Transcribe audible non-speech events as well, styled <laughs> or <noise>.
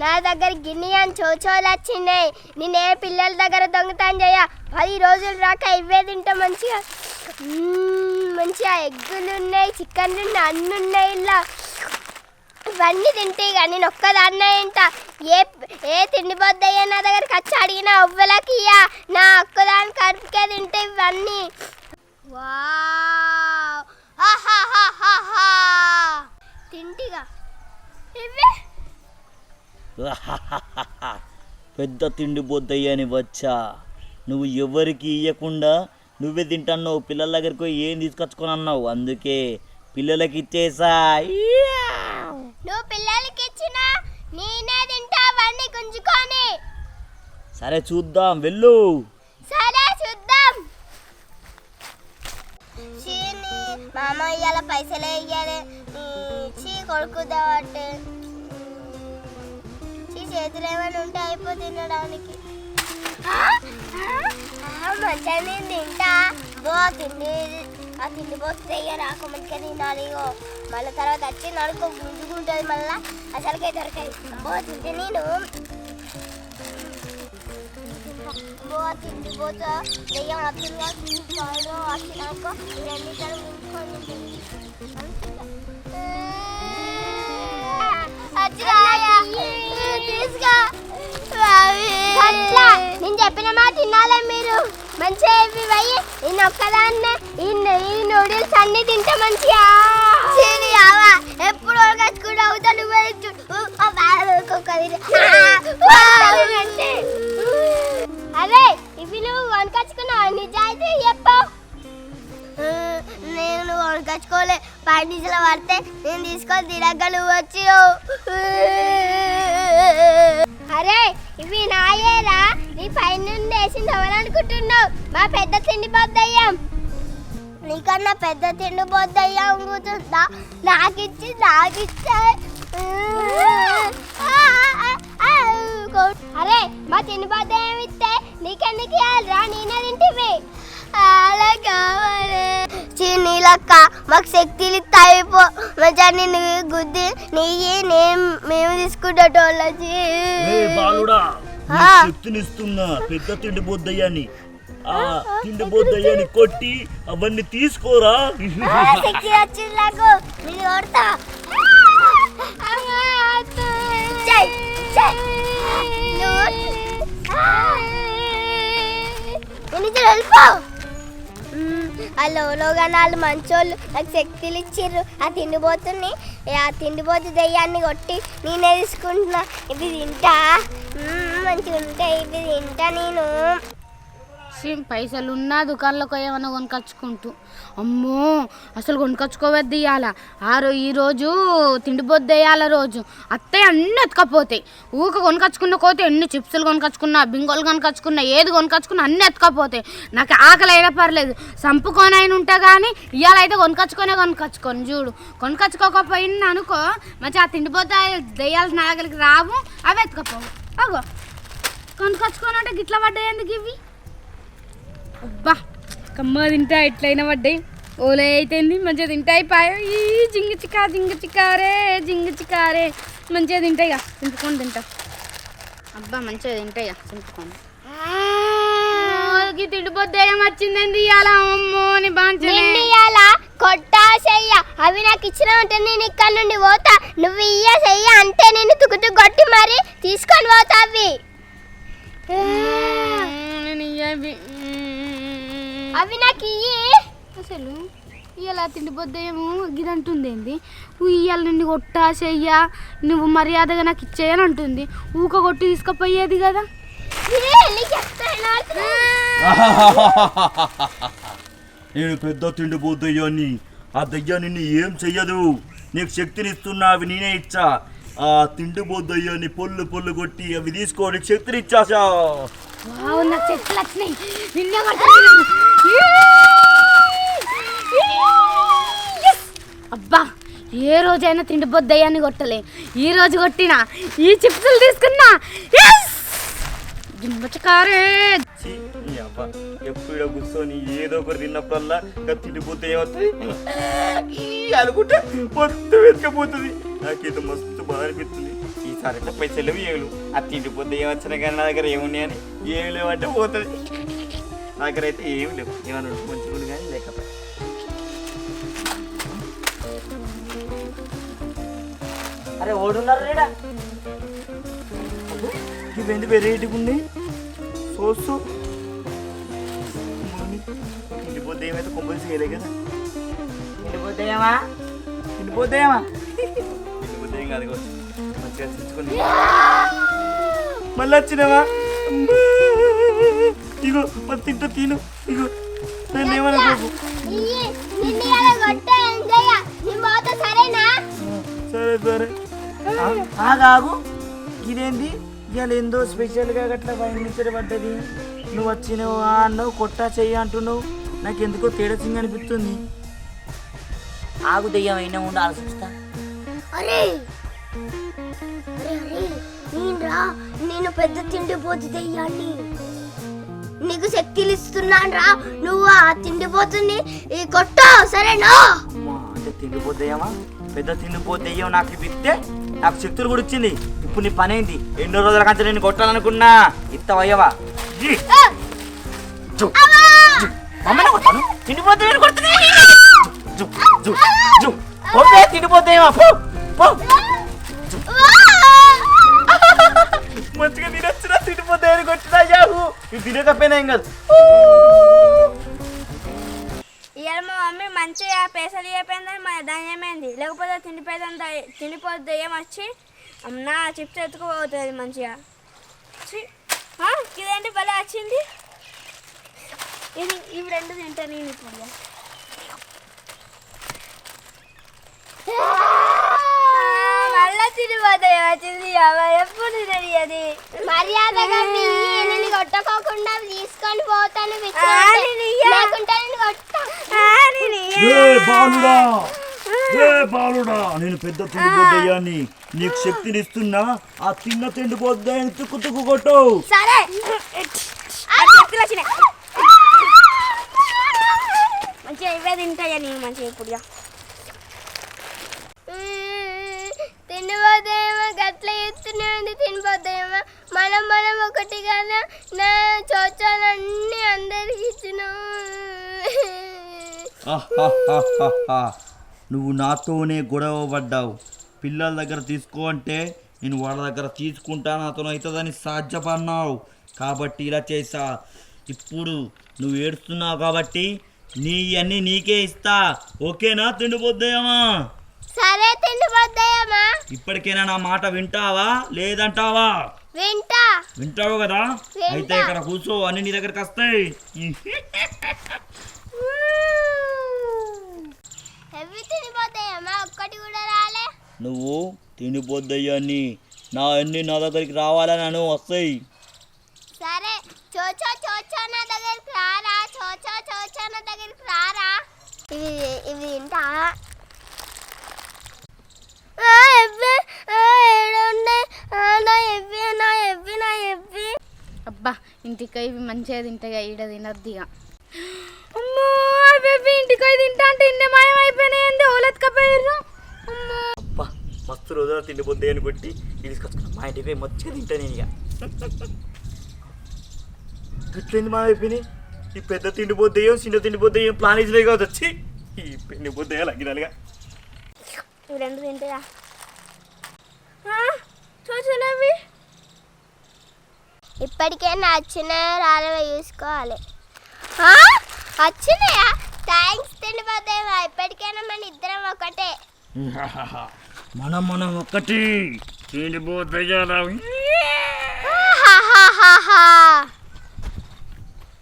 నా దగ్గర గిన్నె అని చోచోలు వచ్చినాయి. నేనే పిల్లల దగ్గర దొంగతాను చేయ? పది రోజులు రాక ఇవే తింటా మంచిగా. మంచిగా ఎగ్గులు ఉన్నాయి చికెన్లు ఉన్నాయి అన్ని ఉన్నాయి ఇలా. ఇవన్నీ తింటే ఇక నేను ఒక్కదాన్నే ఇంత ఏ ఏ తిండి పొద్దయ్యా నా దగ్గరికి వచ్చి అడిగిన అవ్వలకి ఇయ్య. నా ఒక్కదాని కడుపుకే తింటే ఇవన్నీ. వా పెద్ద తిండి బొద్దయ్యని వచ్చా నువ్వు ఎవరికి ఇవ్వకుండా నువ్వే తింటున్నావు. పిల్లల దగ్గరికి పోయి ఏం తీసుకొచ్చుకొని అన్నావు అందుకే పిల్లలకి ఇచ్చేసా నువ్వు పిల్లలకి ఇచ్చిన నేనే తింటా అవన్నీ గుంజుకొని. సరే చూద్దాం వెళ్ళు. మా అమ్మ ఇవాళ పైసలే ఇవ్వాలి చీ కొడుకుదామంటే చీ చేతులు ఏమైనా ఉంటే అయిపో తినడానికి. మంచిగా నేను తింటా. బో తిండి ఆ తిండి పోతే రాక రాకు మంచిగా తినాలి మళ్ళీ తర్వాత వచ్చి నడుకో గుంజుకుంటుంది మళ్ళీ. అసలుకే దొరకదు. బో తింటే నేను. బో తిండి పోతా. దెయ్యం అప్పుడుగా తీసుకోవడం వచ్చినాక ఇవన్నీ తీసుకో నేను చెప్పిన మాట తినాలే మీరు. మంచిగా ఇవి పోయి నేను ఒక్కదాన్నే. ఈ నూడిల్స్ అన్ని తింటే మంచిగా తీసుకొని వచ్చి అరే ఇవి నాయేరా? నీ పైన నుండి వేసింది ఎవరనుకుంటున్నావు మా పెద్ద తిండి పోద్దయ్యాం నీకన్నా పెద్ద తిండి పోద్దయ్యాం కూతుందా నాకిచ్చి నాకిచ్చే. అరే మా తిండి పోద్దయ్యాం ఇస్తే నీకెందుకు ఇవ్వాలిరా నేనే తింటివి. అలా కావాలి. నీలక్క మాకు శక్తిలు ఇస్తాయిపో మంచిగా నిన్ను గుద్ది నెయ్యి నేను మేము తీసుకుంటోళ్ళకి. శక్తినిస్తున్నా పెద్ద తిండి బొద్దయ్యని. ఆ తిండి బొద్దయ్యని కొట్టి అవన్నీ తీసుకోరా. శక్తి వచ్చింది నాకు. నేను కొడతా. చెయ్, చెయ్. నువ్వు- నేను ఆ వెళ్ళిపో వాళ్ళు మంచోళ్ళు. నాకు శక్తులు ఇచ్చిర్రు. ఆ తిండిపోతుని ఆ తిండిపోతు దెయ్యాన్ని కొట్టి నేనే తీసుకుంటున్నా. ఇవి తింటా? మంచిగా ఉంటాయి ఇవి తింటా నేను. సేమ్ పైసలు ఉన్న దుకాణంలోకి ఏమన్నా కొనుకొచ్చుకుంటూ. అమ్మో అసలు కొనుకొచ్చుకోవద్దు ఇవాళ ఆ రో ఈ రోజు తిండిపోద్ది వేయాల రోజు. అత్తయ్య అన్నీ ఎత్తుకపోతాయి ఊక కొనుకొచ్చుకున్న కోతే ఎన్ని చిప్సులు కొనుకొచ్చుకున్నా బింగోలు కొనుకొచ్చుకున్నా ఏది కొనుకొచ్చుకున్నా అన్నీ ఎత్తుకపోతాయి నాకు ఆకలి అయినా పర్లేదు. సంపుకోనైనా ఉంటా కానీ ఇవాళ అయితే కొనుకొచ్చుకొనే కొనుకొచ్చుకొని చూడు. కొనుకొచ్చుకోకపోయినా అనుకో మంచి ఆ తిండిపోతే దెయ్యాలు నా రావు అవి ఎత్తుకపోవు. అగో. కొనుకొచ్చుకోనంటే గిట్ల పడ్డాయి ఎందుకు ఇవి? అబ్బా కమ్మ తింటా ఎట్లయినా పడ్డాయి. ఓలే అయితేంది మంచిగా తింటా. అయిపోయా ఈ జింగ చికా జింగ చికారే జింగ చికారే మంచిగా తింటాయిగా చింపుకొని తింటా. అబ్బా మంచిగా తింటాయిగా చింపుకొని. తిండిపోద్దేయం వచ్చిందండి అలా అమ్మో నీ బాంచనే నిండియాల కొట్టా చెయ్య. అవి నాకు ఇచ్చిన ఉంటే నేను ఇక్కడ నుండి పోతా. నువ్వు ఇయ్య చెయ్య అంటే నేను తుకుతు కొట్టి మరి తీసుకొని పోతా అవి. నేను ఇయ్యవి. అవి నాకు ఇయ్యి. అసలు ఇవాళ తిండిపోద్దేమో గిరంటుందేంది ఇవాళ నిన్ను కొట్టా చెయ్యా నువ్వు మర్యాదగా నాకు ఇచ్చేయని అంటుంది. ఊక కొట్టి తీసుకుపోయేది కదా. <laughs> నేను పెద్ద తిండి బొద్దయ్యాన్ని. ఆ దయ్యా నిన్ను ఏం చెయ్యదు. నీకు శక్తినిస్తున్నా అవి నేనే ఇచ్చా. ఆ తిండి బొద్దయ్యాన్ని పొల్లు పొల్లు కొట్టి అవి తీసుకో నీకు శక్తినిచ్చాసా వావ్ నాకు చెట్లు వచ్చినాయి. అబ్బా ఏ రోజైనా తిండి బొద్దయ్యాన్ని కొట్టలే. ఈ రోజు కొట్టినా ఈ చిప్సులు తీసుకున్నా. Yes! జింబచకారే ఎప్పుడు కూర్చొని ఏదో ఒకరు తిన్నప్పుడల్లా ఇంకా తిండిపోతే ఏమవుతుంది? అనుకుంటే మొత్తం వెతకపోతుంది. నాకేదో మస్తు బాధ అనిపిస్తుంది. ఈసారి అయితే పైసలు ఏలు ఆ తిండిపోతే ఏమొచ్చినా కానీ నా దగ్గర ఏమున్నాయని ఏమి లేవంటే పోతుంది. నా దగ్గర అయితే ఏమి లేవు. ఏమన్నా ఉంటే మంచిగా ఉంది కానీ లేకపోతే. అరే ఓడున్నారు రేడా ఇవన్నీ వెరైటీగా ఉన్నాయి సోసు. తిండిపోతే ఏమైతే కొంపలు చేయలే కదా. ఇంటిపోతాయేమా ఇంటిపోతాయేమా తిండిపోతే ఏం కాదు. మంచిగా తెచ్చుకుని మళ్ళీ వచ్చినావా. ఇగో తింటూ తిను. ఇగో నన్ను ఏమనుకోకు సరే సరే. ఆగాగు. ఇదేంది? ఇవాళ ఏందో స్పెషల్గా గట్లా పైన పడ్డది. నువ్వు వచ్చినావు అన్నావు కొట్టా చెయ్యి అంటున్నావు. నాకు ఎందుకో తేడా చింగ్ అనిపిస్తుంది. ఆగు దెయ్యం అయినా ఉండి ఆలోచిస్తా. అరే నేను పెద్ద తిండిపోతు దెయ్యాన్ని. నీకు శక్తులు ఇస్తున్నాను రా. నువ్వు ఆ తిండిపోతుంది ఈ కొట్టు సరేనా? అంటే తిండిపోతాయేమా? పెద్ద తిండిపోతాయో నాకు ఇస్తే నాకు శక్తులు కూడా వచ్చింది ఇప్పుడు నీ పని ఏంటి ఎన్నో రోజుల కంటే నేను కొట్టాలనుకున్నా. ఇత్తవయ్యవా! మమ్మల్ని కొట్టాను? తిండిపోతే నేను తిండిపోతాయేమా? పో! పో! మంచిగా తినొచ్చిన తిండిపోతే కొట్టినా యాహూ. ఇది తినకపోయినా ఏం కాదు. ఇవాళ మా మమ్మీ మంచిగా పేసలు ఇవ్వపోయిందని మన ధన్యమైంది లేకపోతే తిండిపోయింది తిండిపోతే దయ్యం వచ్చి నా చిప్స్ ఎత్తుకుపోతుంది మంచిగా. ఇదేంటి భలే వచ్చింది? ఇది ఇవి రెండు తింటా నేను ఇప్పుడు మళ్ళా వచ్చింది ఎప్పుడు తినది మర్యాదగా నేను కొట్టుకోకుండా తీసుకొని పోతాను. లేకుంటే బాలుడా. ఏ బాలుడా నేను పెద్ద తిండిపోద్దయ్యాన్ని నీకు శక్తిని ఇస్తున్నా ఆ తిన్న తిండిపోద్దాయని తుక్కు తుక్కు కొట్టు. సరే. ఆ చెప్పులు వచ్చినాయి. మంచిగా ఇవే తింటాయా నేను మంచిగా ఇప్పుడు ఇక. తినబోదేమో గట్ల ఎత్తునే ఉంది మనం మనం ఒకటి కదా నా చోచాలన్నీ అందరికి ఇచ్చినాం. నువ్వు నాతోనే గొడవ పడ్డావు. పిల్లల దగ్గర తీసుకో అంటే నేను వాళ్ళ దగ్గర తీసుకుంటా నాతో అవుతుందని సాధ్యపడినావు. కాబట్టి ఇలా చేసా. ఇప్పుడు నువ్వు ఏడుస్తున్నావు కాబట్టి నీ అన్నీ నీకే ఇస్తా. ఓకేనా తిండిపోద్దాయమ్మా సరే తిండిపోద్దాయమ్మా ఇప్పటికైనా నా మాట వింటావా? లేదంటావా? వింటా. వింటావు కదా. అయితే ఇక్కడ కూర్చో అన్ని నీ దగ్గరికి వస్తాయి. ఎవి తినిపోతాయమ్మా ఒక్కటి కూడా రాలే. నువ్వు తిండిపోద్దయ్యాన్ని నా అన్ని నా దగ్గరికి రావాలని అను వస్తాయి సరే చోచో చోచో నా దగ్గరికి రారా చోచో చోచో నా దగ్గరికి రారా ఇవి ఇవి తింటా ఆ, ఎవ్వి, ఆ, ఏడున్నాయి? ఆ, నా ఎవ్వి నా ఎవ్వి నా ఎవ్వి అబ్బా ఇంటికి ఇవి మంచిగా తింటాయి ఈడ తినద్దు ఇక. అమ్మో అవి ఇంటికి తింటా అంటే ఇన్ని మాయం అయిపోయినాయండి ఓలెత్తుకపోయారు అమ్మో. అబ్బా మస్తు రోజున తిండిపోద్ది అని కొట్టి తీసుకొచ్చుకున్నా. మా ఇంటికి పోయి మంచిగా తింటా నేను ఇక. ఇట్లయింది మా అయిపోయినాయి ఈ పెద్ద తిండిపోద్దేయం చిన్న తిండిపోద్దేయం ప్లాన్ ఇచ్చినాయి కాదు వచ్చి? ఈ తిండిపోద్దేయాలి లగ్గినాలుగా ఇవి రెండు తింటాయా చూసానవి ఇప్పటికైనా వచ్చినాయో రాలేవో చూసుకోవాలి? వచ్చినాయా థ్యాంక్స్ తిండిపోతాయమ్మా ఇప్పటికైనా మన ఇద్దరం ఒకటే. <laughs> మనం మనం తిండిపోద్దేయాలి <laughs> ఆహాహాహాహా.